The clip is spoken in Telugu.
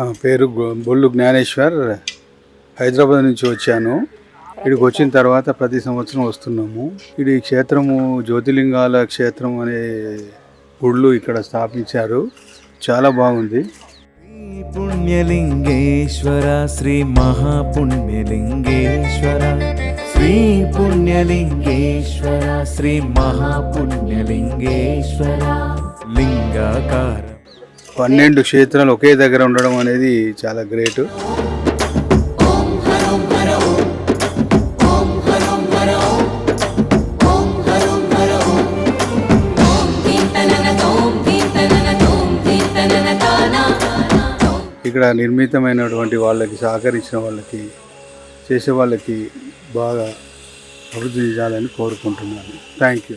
పేరు బొల్లు జ్ఞానేశ్వర్. హైదరాబాద్ నుంచి వచ్చాను. ఇక్కడికి వచ్చిన తర్వాత ప్రతి సంవత్సరం వస్తున్నాము. ఇది క్షేత్రము జ్యోతిలింగాల క్షేత్రం అనే గుళ్ళు ఇక్కడ స్థాపించారు. చాలా బాగుంది. శ్రీ పుణ్యలింగేశ్వర శ్రీ మహాపుణ్యలింగేశ్వర శ్రీ పుణ్యలింగేశ్వర శ్రీ మహాపుణ్యలింగేశ్వర లింగాకార పన్నెండు క్షేత్రాలు ఒకే దగ్గర ఉండడం అనేది చాలా గ్రేట్. ఇక్కడ నిర్మితమైనటువంటి వాళ్ళకి సహకరించిన వాళ్ళకి చేసే వాళ్ళకి బాగా అభివృద్ధి చేయాలని కోరుకుంటున్నాను. Thank you